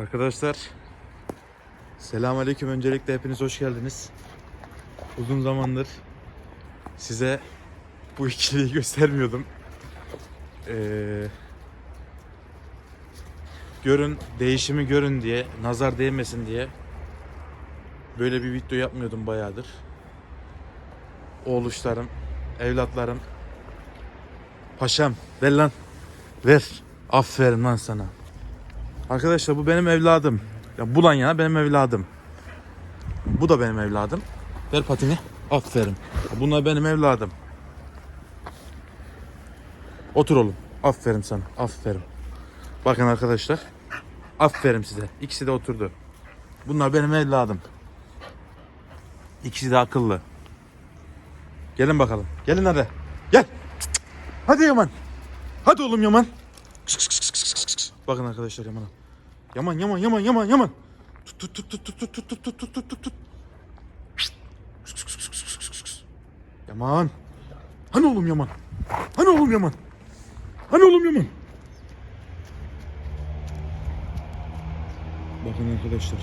Arkadaşlar Selamünaleyküm öncelikle hepiniz hoş geldiniz. Uzun zamandır size bu ikiliyi göstermiyordum. Ee, görün değişimi görün diye nazar değmesin diye böyle bir video yapmıyordum bayağıdır. Oğluşlarım, evlatlarım. Paşam ver lan. Ver. Aferin lan sana. Arkadaşlar bu benim evladım. Ya bu lan ya benim evladım. Bu da benim evladım. Ver patini. Aferin. Bunlar benim evladım. Otur oğlum. Aferin sana. Aferin. Bakın arkadaşlar. Aferin size. İkisi de oturdu. Bunlar benim evladım. İkisi de akıllı. Gelin bakalım. Gelin hadi. Gel. Hadi Yaman. Hadi oğlum Yaman. Bakın arkadaşlar Yaman'a. Yaman Yaman Yaman Yaman Yaman. Tut tut tut tut tut tut tut tut tut tut tut tut. Yaman. Hani oğlum Yaman? Hani oğlum Yaman? Hani oğlum Yaman? Bakın arkadaşlar.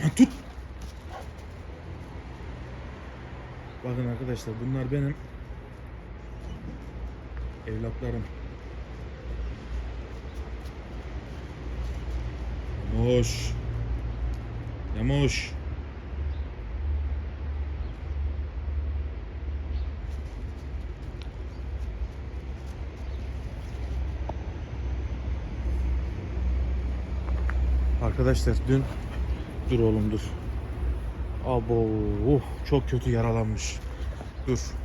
Lan tut. Bakın arkadaşlar bunlar benim evlatlarım. Yamuş. Yamuş. Arkadaşlar dün dur oğlum dur. Abo, uh, çok kötü yaralanmış. Dur.